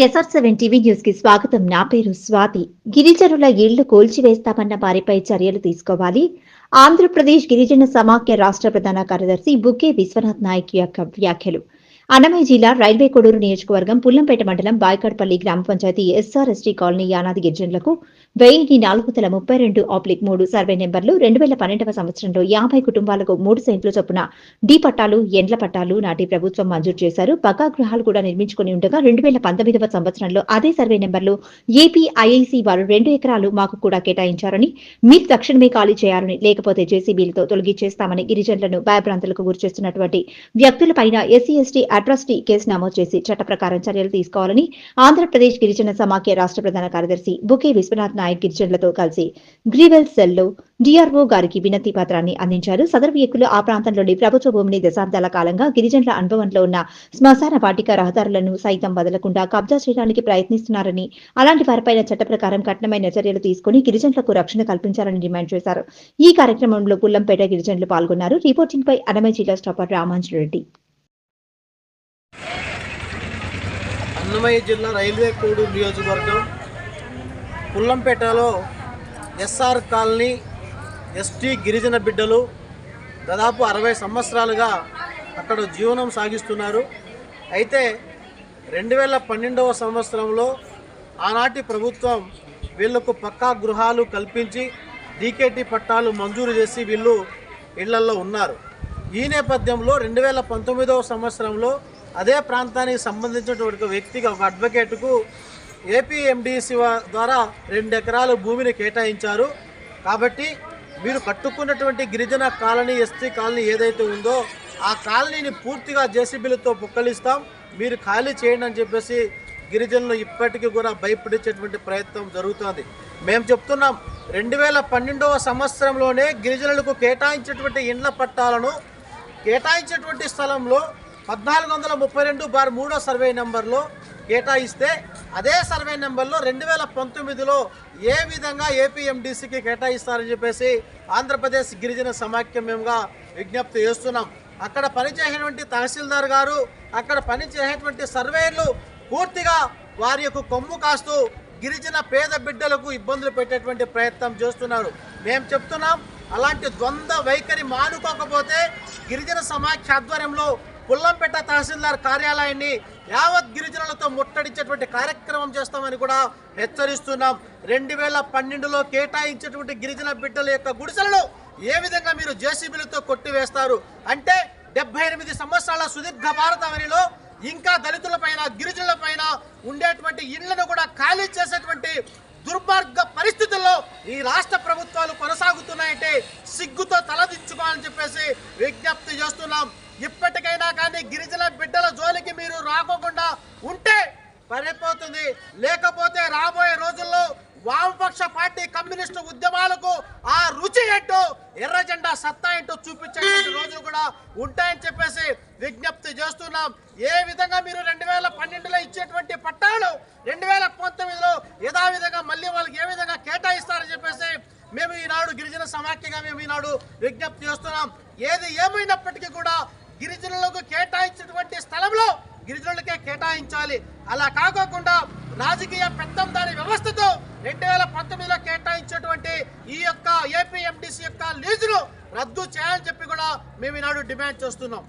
SR seven TV న్యూస్కి స్వాగతం. నా పేరు స్వాతి. గిరిజనుల ఇళ్ళు కూల్చివేస్తామన్న వారిపై చర్యలు తీసుకోవాలి. ఆంధ్రప్రదేశ్ గిరిజన సమాఖ్య రాష్ట్ర ప్రధాన కార్యదర్శి బుకే విశ్వనాథ్ నాయక్ యొక్క వ్యాఖ్యలు. అన్నమయ్య జిల్లా రైల్వే కొడూరు నియోజకవర్గం పుల్లంపేట మండలం బాయ్కాడ్పల్లి గ్రామ పంచాయతీ ఎస్ఆర్ఎస్టీ కాలనీ యానాది గిరిజనులకు వెయ్యి నాలుగు వందల ముప్పై రెండు ఆప్లిక్ మూడు సర్వే నెంబర్లు రెండు వేల పన్నెండవ సంవత్సరంలో యాభై కుటుంబాలకు మూడు సెంట్లు చొప్పున డి పట్టాలు ఎండ్ల పట్టాలు నాటి ప్రభుత్వం మంజూరు చేశారు. పక్కా గృహాలు కూడా నిర్మించుకుని ఉండగా రెండు వేల పంతొమ్మిదవ సంవత్సరంలో అదే సర్వే నెంబర్లు ఏపీ ఐఐసి వారు రెండు ఎకరాలు మాకు కూడా కేటాయించారని మీరు తక్షణమే ఖాళీ చేయాలని లేకపోతే జేసీబీలతో తొలగించేస్తామని గిరిజనులను భయభ్రాంతులకు గురిచేస్తున్నటువంటి వ్యక్తులపైన ఎస్సీ ఎస్టీ అట్రాసిటీ కేసు నమోదు చేసి చట్ట ప్రకారం చర్యలు తీసుకోవాలని ఆంధ్రప్రదేశ్ గిరిజన సమాఖ్య రాష్ట్ర ప్రధాన కార్యదర్శి బుకే విశ్వనాథ్ నాయక్ గిరిజనులతో కలిసి గ్రీవెల్ సెల్లో డిఆర్ఓ గారికి వినతి పత్రాన్ని అందించారు. సదరు వ్యక్తులు ఆ ప్రాంతంలోని ప్రభుత్వ భూమిని దశాబ్దాల కాలంగా గిరిజనుల అనుభవంలో ఉన్న శ్మశాన వాటిక రహదారులను సైతం వదలకుండా కబ్జా చేయడానికి ప్రయత్నిస్తున్నారని అలాంటి వారిపైన చట్ట ప్రకారం కఠినమైన చర్యలు తీసుకుని గిరిజనులకు రక్షణ కల్పించాలని డిమాండ్ చేశారు. ఈ కార్యక్రమంలో పుల్లంపేట గిరిజనులు పాల్గొన్నారు. రిపోర్టింగ్ పై అన్నమయ్య జిల్లా స్టాపర్ రామాంజన్ రెడ్డి అన్నమయ్య జిల్లా రైల్వే కూడు నియోజకవర్గం పుల్లంపేటలో ఎస్ఆర్ కాలనీ ఎస్టీ గిరిజన బిడ్డలు దాదాపు అరవై సంవత్సరాలుగా అక్కడ జీవనం సాగిస్తున్నారు. అయితే రెండు వేల పన్నెండవ సంవత్సరంలో ఆనాటి ప్రభుత్వం వీళ్ళకు పక్కా గృహాలు కల్పించి డీకేటీ పట్టాలు మంజూరు చేసి వీళ్ళు ఇళ్ళల్లో ఉన్నారు. ఈ నేపథ్యంలో రెండు వేల పంతొమ్మిదవ సంవత్సరంలో అదే ప్రాంతానికి సంబంధించినటువంటి ఒక వ్యక్తికి ఒక అడ్వకేట్కు ఏపీఎండిసి ద్వారా రెండు ఎకరాలు భూమిని కేటాయించారు. కాబట్టి మీరు కట్టుకున్నటువంటి గిరిజన కాలనీ ఎస్టీ కాలనీ ఏదైతే ఉందో ఆ కాలనీని పూర్తిగా జేసీబీలతో పుక్కలిస్తాం. మీరు ఖాళీ చేయండి అని చెప్పేసి గిరిజనులు ఇప్పటికీ కూడా భయపడించేటువంటి ప్రయత్నం జరుగుతోంది. మేము చెప్తున్నాం రెండు వేల పన్నెండవ సంవత్సరంలోనే గిరిజనులకు కేటాయించేటువంటి ఇండ్ల పట్టాలను కేటాయించేటువంటి స్థలంలో పద్నాలుగు వందల ముప్పై రెండు బార్ మూడో సర్వే నెంబర్లో కేటాయిస్తే అదే సర్వే నెంబర్లో రెండు వేల పంతొమ్మిదిలో ఏ విధంగా ఏపీఎండిసికి కేటాయిస్తారని చెప్పేసి ఆంధ్రప్రదేశ్ గిరిజన సమాఖ్యమేముగా విజ్ఞప్తి చేస్తున్నాం. అక్కడ పనిచేసినటువంటి తహసీల్దార్ గారు అక్కడ పనిచేసేటువంటి సర్వేలు పూర్తిగా వారి యొక్క కొమ్ము కాస్తూ గిరిజన పేద బిడ్డలకు ఇబ్బందులు పెట్టేటువంటి ప్రయత్నం చేస్తున్నారు. మేము చెప్తున్నాం అలాంటి ద్వంద్వ వైఖరి మానుకోకపోతే గిరిజన సమాఖ్య ఆధ్వర్యంలో పుల్లంపేట తహసీల్దార్ కార్యాలయాన్ని యావత్ గిరిజనులతో ముట్టడించేటువంటి కార్యక్రమం చేస్తామని కూడా హెచ్చరిస్తున్నాం. రెండు వేల పన్నెండులో కేటాయించేటువంటి గిరిజన బిడ్డల యొక్క గుడిసెలను ఏ విధంగా మీరు జేసీబీలతో కొట్టివేస్తారు? అంటే డెబ్బై ఎనిమిది సంవత్సరాల సుదీర్ఘ భారతావనిలో ఇంకా దళితుల పైన గిరిజనుల పైన ఉండేటువంటి ఇళ్ళను కూడా ఖాళీ చేసేటువంటి దుర్మార్గ పరిస్థితుల్లో ఈ రాష్ట్ర ప్రభుత్వాలు కొనసాగుతున్నాయంటే సిగ్గుతో తలదించుకోవాలని చెప్పేసి విజ్ఞప్తి చేస్తున్నాం. ఇప్పటికైనా కానీ గిరిజన బిడ్డల జోలికి మీరు రాకోకుండా ఉంటే పడిపోతుంది లేకపోతే రాబోయే రోజుల్లో వామపక్ష పార్టీ కమ్యూనిస్టు ఉద్యమాలకు ఆ రుచి ఏంటో ఎర్ర జెండా సత్తా ఏంటో చూపించేటువంటి రోజులు కూడా ఉంటాయని చెప్పేసి విజ్ఞప్తి చేస్తున్నాం. ఏ విధంగా మీరు రెండు వేల పన్నెండులో ఇచ్చేటువంటి పట్టాలు రెండు వేల పంతొమ్మిదిలో యథావిధంగా మళ్ళీ వాళ్ళకి ఏ విధంగా కేటాయిస్తారని చెప్పేసి మేము ఈనాడు గిరిజన సమాఖ్యగా మేము ఈనాడు విజ్ఞప్తి చేస్తున్నాం. ఏది ఏమైనప్పటికీ కూడా గిరిజనులకు కేటాయించినటువంటి స్థలంలో గిరిజనులకే కేటాయించాలి. అలా కాకోకుండా రాజకీయ పెత్తందారి వ్యవస్థతో రెండు వేల పంతొమ్మిదిలో కేటాయించేటువంటి ఈ యొక్క ఏపీఎండిసి యొక్క లీజును రద్దు చేయాలని చెప్పి కూడా మేము ఈనాడు డిమాండ్ చేస్తున్నాం.